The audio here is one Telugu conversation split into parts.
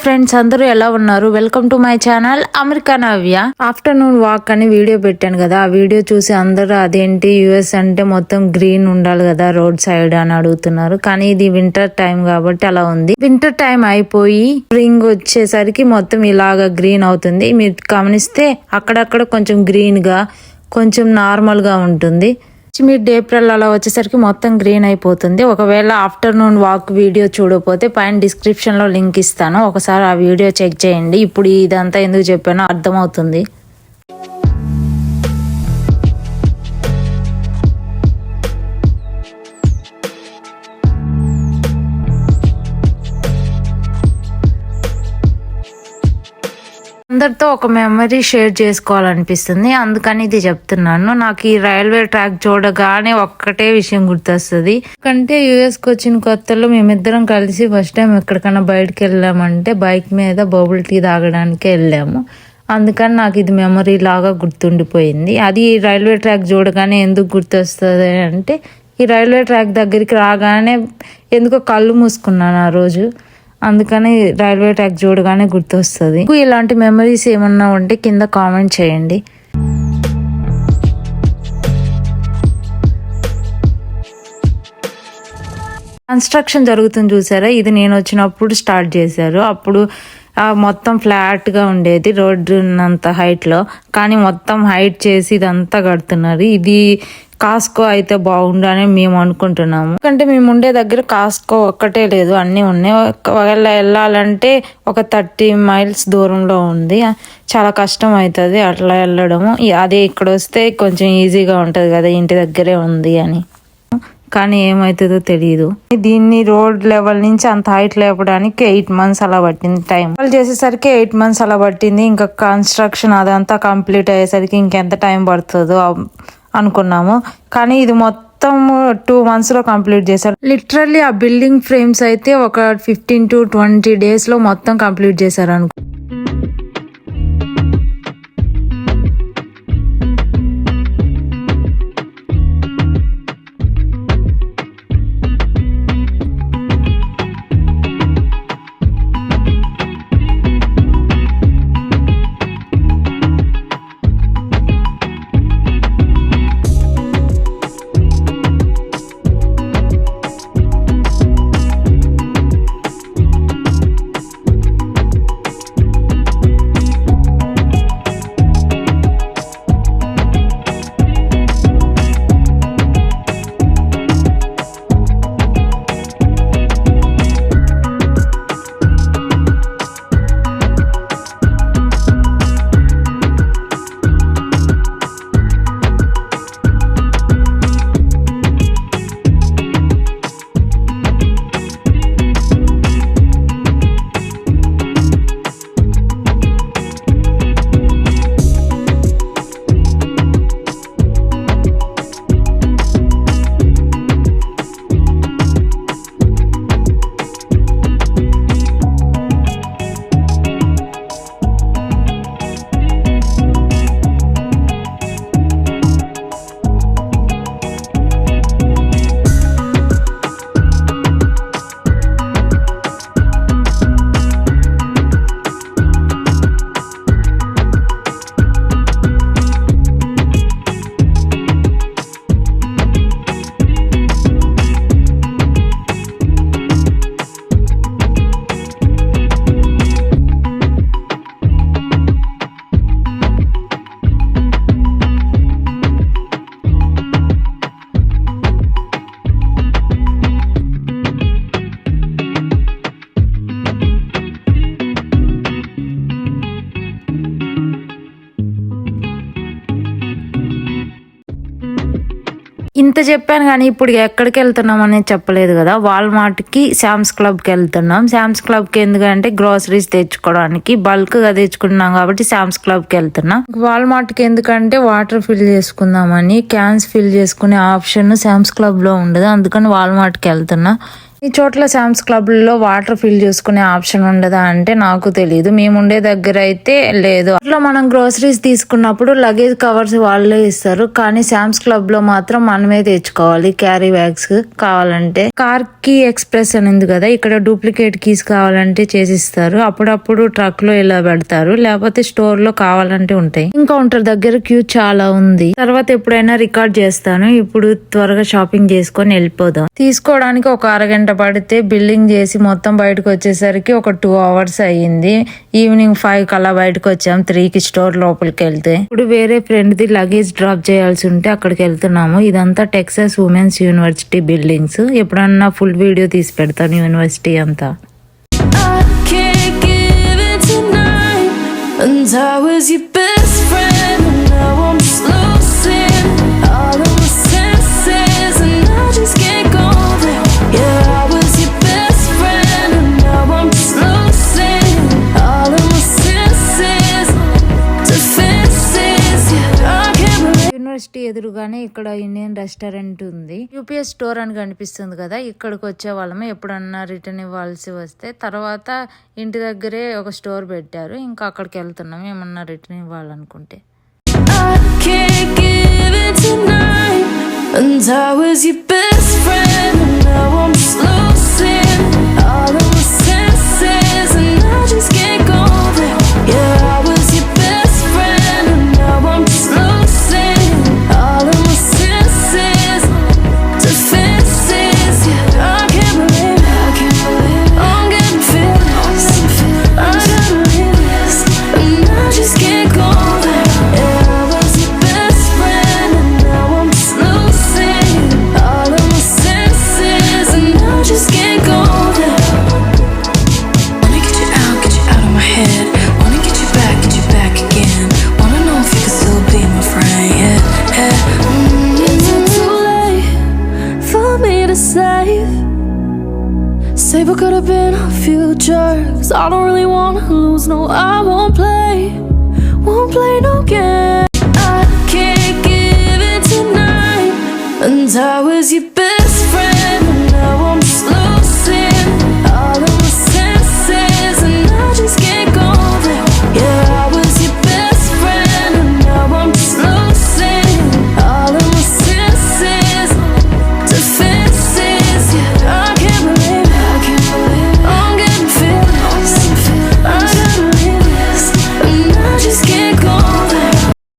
ఫ్రెండ్స్ అందరూ ఎలా ఉన్నారు? Welcome to my channel America Navya. Afternoon walk అని వీడియో పెట్టాను కదా ఆ వీడియో చూసి అందరూ అదేంటి యుఎస్ అంటే మొత్తం గ్రీన్ ఉండాలి కదా రోడ్ సైడ్ అని అడుగుతున్నారు. కానీ ఇది వింటర్ టైం కాబట్టి అలా ఉంది. వింటర్ టైం అయిపోయి స్ప్రింగ్ వచ్చేసరికి మొత్తం ఇలాగా గ్రీన్ అవుతుంది. మీరు గమనిస్తే అక్కడక్కడ కొంచెం గ్రీన్గా కొంచెం నార్మల్గా ఉంటుంది. మిడ్ ఏప్రిల్ అలా వచ్చేసరికి మొత్తం గ్రీన్ అయిపోతుంది. ఒకవేళ ఆఫ్టర్నూన్ వాక్ వీడియో చూడకపోతే పైన డిస్క్రిప్షన్లో లింక్ ఇస్తాను. ఒకసారి ఆ వీడియో చెక్ చేయండి. ఇప్పుడు ఇదంతా ఎందుకు చెప్పానో అర్థమవుతుంది. అందరితో ఒక మెమరీ షేర్ చేసుకోవాలనిపిస్తుంది. అందుకని ఇది చెప్తున్నాను. నాకు ఈ రైల్వే ట్రాక్ చూడగానే ఒక్కటే విషయం గుర్తొస్తుంది. ఎందుకంటే యుఎస్కి వచ్చిన కొత్తలో మేమిద్దరం కలిసి ఫస్ట్ టైం ఎక్కడికైనా బయటకు వెళ్ళామంటే బైక్ మీద బబుల్ టీ తాగడానికి వెళ్ళాము. అందుకని నాకు ఇది మెమరీ లాగా గుర్తుండిపోయింది. అది ఈ రైల్వే ట్రాక్ చూడగానే ఎందుకు గుర్తొస్తుంది అంటే ఈ రైల్వే ట్రాక్ దగ్గరికి రాగానే ఎందుకో కళ్ళు మూసుకున్నాను ఆ రోజు. అందుకని రైల్వే ట్రాక్ చూడగానే గుర్తొస్తుంది. మీకు ఇలాంటి మెమరీస్ ఏమన్నా ఉంటే కింద కామెంట్ చేయండి. కన్స్ట్రక్షన్ జరుగుతుంది చూసారా? ఇది నేను వచ్చినప్పుడు స్టార్ట్ చేశారు. అప్పుడు మొత్తం ఫ్లాట్గా ఉండేది రోడ్డు ఉన్నంత హైట్లో కానీ మొత్తం హైట్ చేసి ఇదంతా కడుతున్నారు. ఇది కాస్కో అయితే బాగుండు అని మేము అనుకుంటున్నాము. ఎందుకంటే మేము ఉండే దగ్గర కాస్కో ఒక్కటే లేదు అన్నీ ఉన్నాయి. ఒకవేళ వెళ్ళాలంటే ఒక థర్టీ మైల్స్ దూరంలో ఉంది. చాలా కష్టం అవుతుంది అట్లా వెళ్ళడము. అదే ఇక్కడ వస్తే కొంచెం ఈజీగా ఉంటుంది కదా ఇంటి దగ్గరే ఉంది అని. కానీ ఏమవుతుందో తెలియదు దీన్ని రోడ్ లెవెల్ నుంచి అంత హైట్ లేపడానికి ఎయిట్ మంత్స్ అలా పట్టింది టైం. వాళ్ళు చేసేసరికి ఎయిట్ మంత్స్ అలా పట్టింది. ఇంకా కన్స్ట్రక్షన్ అదంతా కంప్లీట్ అయ్యేసరికి ఇంకెంత టైం పడుతుందో అనుకున్నాము. కానీ ఇది మొత్తం టూ మంత్స్లో కంప్లీట్ చేశారు. లిటరల్లీ ఆ బిల్డింగ్ ఫ్రేమ్స్ అయితే ఒక ఫిఫ్టీన్ టు ట్వంటీ డేస్లో మొత్తం కంప్లీట్ చేశారు అనుకో చెప్పాను కానీ ఇప్పుడు ఎక్కడికి వెళ్తున్నాం అనేది చెప్పలేదు కదా. వాల్మార్ట్కి శామ్స్ క్లబ్కి వెళ్తున్నాం. శామ్స్ క్లబ్కి ఎందుకంటే గ్రోసరీస్ తెచ్చుకోవడానికి బల్క్గా తెచ్చుకుంటున్నాం కాబట్టి శామ్స్ క్లబ్కి వెళ్తున్నాం. వాల్మార్ట్కి ఎందుకంటే వాటర్ ఫిల్ చేసుకుందామని క్యాన్స్ ఫిల్ చేసుకునే ఆప్షన్ శామ్స్ క్లబ్లో ఉండదు. అందుకని వాల్మార్ట్కి వెళ్తున్నా. ఈ చోట్ల శామ్స్ క్లబ్లో వాటర్ ఫిల్ చేసుకునే ఆప్షన్ ఉండదా అంటే నాకు తెలియదు మేము ఉండే దగ్గర అయితే లేదు. అట్లా మనం గ్రోసరీస్ తీసుకున్నప్పుడు లగేజ్ కవర్స్ వాళ్ళే ఇస్తారు. కానీ శామ్స్ క్లబ్లో మాత్రం మనమే తెచ్చుకోవాలి. క్యారీ బ్యాగ్స్ కావాలంటే. కార్ కీ ఎక్స్ప్రెస్ అని ఉంది కదా ఇక్కడ డూప్లికేట్ కీస్ కావాలంటే చేసిస్తారు. అప్పుడప్పుడు ట్రక్లో ఇలా పెడతారు. లేకపోతే స్టోర్లో కావాలంటే ఉంటాయి. కౌంటర్ దగ్గర క్యూ చాలా ఉంది. తర్వాత ఎప్పుడైనా రికార్డ్ చేస్తాను. ఇప్పుడు త్వరగా షాపింగ్ చేసుకొని వెళ్ళిపోదాం. తీసుకోవడానికి ఒక అరగంట పడితే బిల్డింగ్ చేసి మొత్తం బయటకు వచ్చేసరికి ఒక టూ అవర్స్ అయ్యింది. ఈవినింగ్ ఫైవ్ కల్లా బయటకు వచ్చాం. త్రీ కి స్టోర్ లోపలికి వెళ్తే. ఇప్పుడు వేరే ఫ్రెండ్ది లగేజ్ డ్రాప్ చేయాల్సి ఉంటే అక్కడికి వెళ్తున్నాము. ఇదంతా టెక్సాస్ ఉమెన్స్ యూనివర్సిటీ బిల్డింగ్స్ ఎప్పుడన్నా ఫుల్ వీడియో తీసి పెడతాను యూనివర్సిటీ అంతా. And I was your best university ఎదురుగానే ఇక్కడ ఇండియన్ రెస్టారెంట్ ఉంది. యూపీఎస్ స్టోర్ అని కనిపిస్తుంది కదా ఇక్కడికి వచ్చే వాళ్ళము ఎప్పుడన్నా రిటర్న్ ఇవ్వాల్సి వస్తే తర్వాత ఇంటి దగ్గరే ఒక స్టోర్ పెట్టారు. ఇంకా అక్కడికి వెళ్తున్నాం ఏమన్నా రిటర్న్ ఇవ్వాలనుకుంటే. All of my senses, and I just can't go there. Yeah, I was We could have been a future. Cause I don't really wanna lose. No, I won't play. Won't play no game. I can't give in tonight. And I was your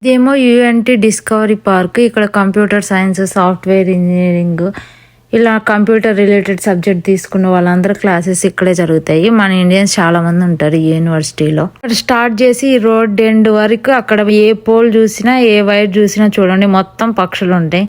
ఇదేమో యుఎన్టీ డిస్కవరీ పార్క్ ఇక్కడ కంప్యూటర్ సైన్స్ సాఫ్ట్వేర్ ఇంజనీరింగ్ ఇలా కంప్యూటర్ రిలేటెడ్ సబ్జెక్ట్ తీసుకున్న వాళ్ళందరూ క్లాసెస్ ఇక్కడే జరుగుతాయి. మన ఇండియన్స్ చాలా మంది ఉంటారు ఈ యూనివర్సిటీలో ఇక్కడ స్టార్ట్ చేసి ఈ రోడ్ ఎండ్ వరకు అక్కడ ఏ పోల్ చూసినా ఏ వైర్ చూసినా చూడండి మొత్తం పక్షులు ఉంటాయి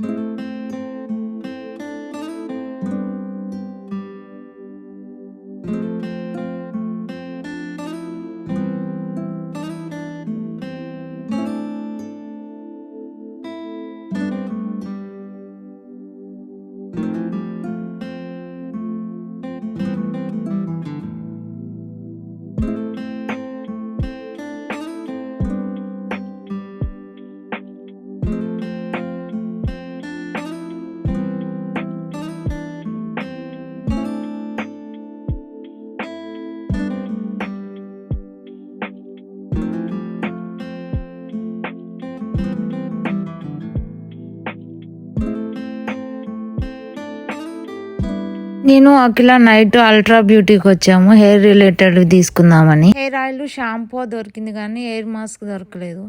నేను అఖిల నైట్ అల్ట్రా బ్యూటీకి వచ్చాము. హెయిర్ రిలేటెడ్ తీసుకుందామని. హెయిర్ ఆయిల్ షాంపూ దొరికింది కానీ హెయిర్ మాస్క్ దొరకలేదు.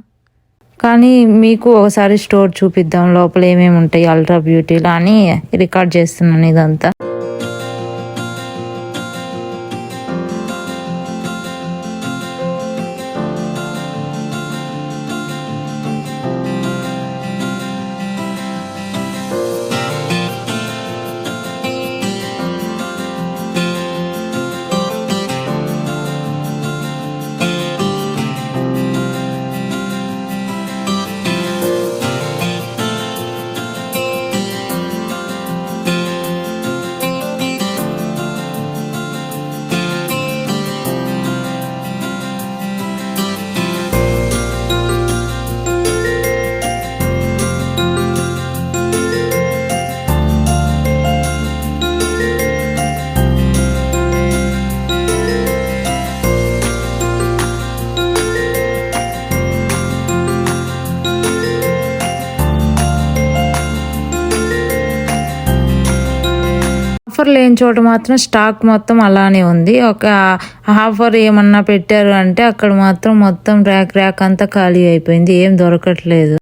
కానీ మీకు ఒకసారి స్టోర్ చూపిద్దాం. లోపల ఏమేమి ఉంటాయి అల్ట్రా బ్యూటీలో అని రికార్డ్ చేస్తున్నాను ఇదంతా. లేని చోట మాత్రం స్టాక్ మొత్తం అలానే ఉంది. ఒక ఆఫర్ ఏమన్నా పెట్టారు అంటే అక్కడ మాత్రం మొత్తం ర్యాక్ ర్యాక్ అంతా ఖాళీ అయిపోయింది. ఏం దొరకట్లేదు.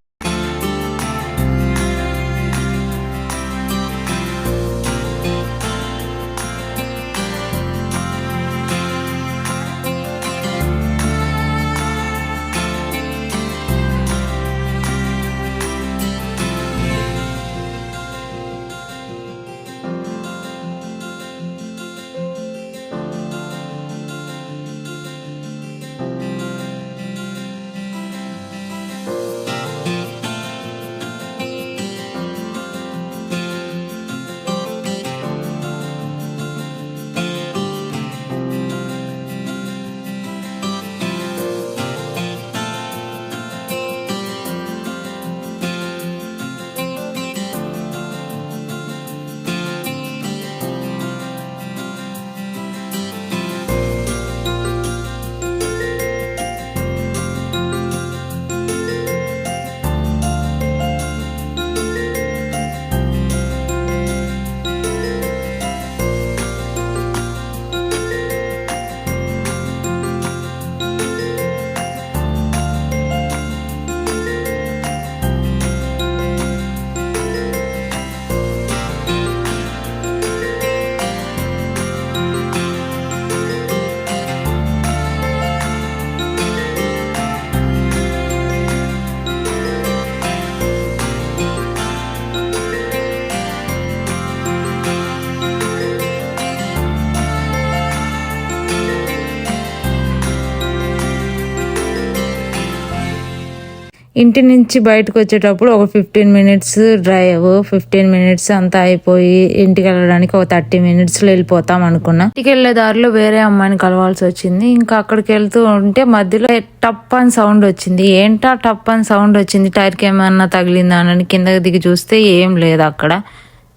ఇంటి నుంచి బయటకు వచ్చేటప్పుడు ఒక fifteen minutes drive fifteen minutes అంతా అయిపోయి ఇంటికి వెళ్ళడానికి ఒక థర్టీ మినిట్స్లో వెళ్ళిపోతాం అనుకున్నా. ఇంటికి వెళ్ళే దారిలో వేరే అమ్మాయిని కలవాల్సి వచ్చింది. ఇంకా అక్కడికి వెళ్తూ ఉంటే మధ్యలో టప్ అని సౌండ్ వచ్చింది. ఏంటా టప్ అని సౌండ్ వచ్చింది? టైర్ ఏమన్నా తగిలిందా అని కిందకి దిగి చూస్తే ఏం లేదు అక్కడ.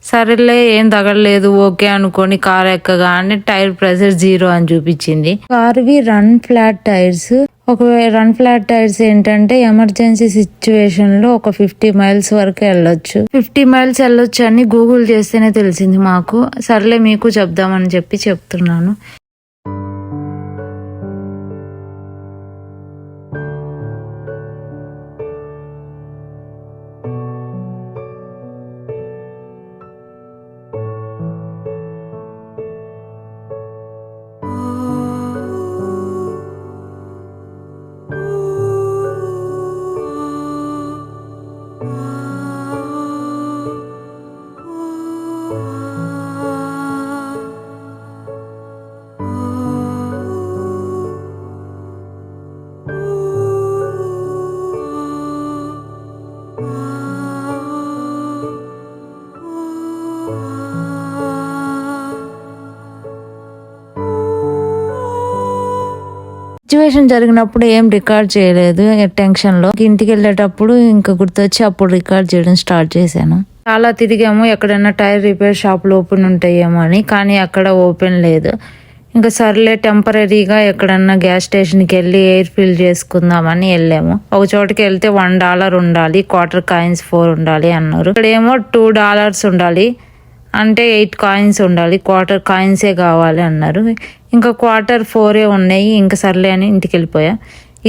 సరేలే ఏం తగలలేదు ఓకే అనుకొని కార్ ఎక్కగానే టైర్ ప్రెషర్ జీరో అని చూపించింది. కార్వి రన్ ఫ్లాట్ టైర్స్ ఒకవేళ రన్ ఫ్లాట్ టైర్స్ ఏంటంటే ఎమర్జెన్సీ సిచ్యువేషన్లో ఒక ఫిఫ్టీ మైల్స్ వరకు వెళ్ళొచ్చు. ఫిఫ్టీ మైల్స్ వెళ్ళొచ్చు అని గూగుల్ చేస్తేనే తెలిసింది మాకు. సర్లే మీకు చెప్దామని చెప్పి చెప్తున్నాను. సిచ్యువేషన్ జరిగినప్పుడు ఏం రికార్డ్ చేయలేదు టెన్షన్లో. ఇంటికి వెళ్ళేటప్పుడు ఇంకా గుర్తొచ్చి అప్పుడు రికార్డ్ చేయడం స్టార్ట్ చేశాను. చాలా తిరిగాము ఎక్కడైనా టైర్ రిపేర్ షాపులు ఓపెన్ ఉంటాయేమో అని కానీ అక్కడ ఓపెన్ లేదు. ఇంకా సర్లే టెంపరీగా ఎక్కడన్నా గ్యాస్ స్టేషన్కి వెళ్ళి ఎయిర్ ఫిల్ చేసుకుందామని వెళ్ళాము. ఒక చోటుకి వెళ్తే వన్ డాలర్ ఉండాలి క్వార్టర్ కాయిన్స్ ఫోర్ ఉండాలి అన్నారు. ఇక్కడేమో టూ డాలర్స్ ఉండాలి. అంటే ఎయిట్ కాయిన్స్ ఉండాలి. క్వార్టర్ కాయిన్సే కావాలి అన్నారు. ఇంకా క్వార్టర్ ఫోరే ఉన్నాయి. ఇంకా సర్లే అని ఇంటికి వెళ్ళిపోయా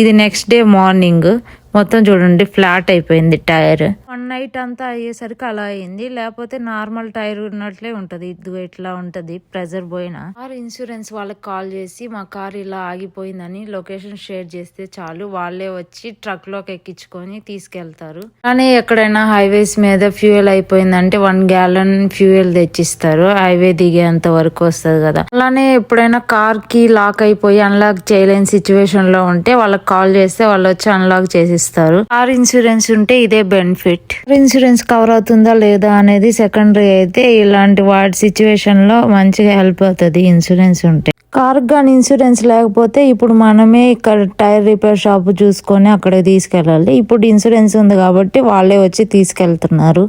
ఇది నెక్స్ట్ డే మార్నింగ్. మొత్తం చూడండి ఫ్లాట్ అయిపోయింది టైర్. వన్ నైట్ అంతా అయ్యేసరికి అలా అయింది. లేకపోతే నార్మల్ టైర్ ఉన్నట్లే ఉంటది. ఇదిగో ఇట్లా ఉంటది. ప్రెజర్ పోయిన. కార్ ఇన్సూరెన్స్ వాళ్ళకి కాల్ చేసి మా కార్ ఇలా ఆగిపోయిందని లొకేషన్ షేర్ చేస్తే చాలు. వాళ్ళే వచ్చి ట్రక్లోకి ఎక్కించుకొని తీసుకెళ్తారు. కానీ ఎక్కడైనా హైవేస్ మీద ఫ్యూయల్ అయిపోయిందంటే వన్ గ్యాలన్ ఫ్యూయల్ తెచ్చిస్తారు. హైవే దిగేంత వరకు వస్తుంది కదా. అలానే ఎప్పుడైనా కార్కి లాక్ అయిపోయి అన్లాక్ చేయలేని సిచ్యువేషన్లో ఉంటే వాళ్ళకి కాల్ చేస్తే వాళ్ళు వచ్చి అన్లాక్ చేసిస్తారు. కార్ ఇన్సూరెన్స్ ఉంటే ఇదే బెనిఫిట్ కార్ ఇన్సూరెన్స్ కవర్ అవుతుందా లేదా అనేది సెకండరీ అయితే ఇలాంటి వాటి సిచ్యువేషన్లో మంచిగా హెల్ప్ అవుతుంది ఇన్సూరెన్స్ ఉంటే. కార్ కానీ ఇన్సూరెన్స్ లేకపోతే ఇప్పుడు మనమే ఇక్కడ టైర్ రిపేర్ షాప్ చూసుకొని అక్కడ తీసుకెళ్ళాలి. ఇప్పుడు ఇన్సూరెన్స్ ఉంది కాబట్టి వాళ్ళే వచ్చి తీసుకెళ్తున్నారు.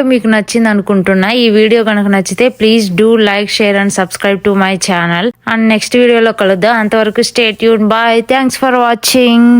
వీడియో మీకు నచ్చింది అనుకుంటున్నా ఈ వీడియో కనుక నచ్చితే please do like share and subscribe to my channel and next వీడియోలో కలుద్దాం. అంతవరకు state Yoon bye thanks for watching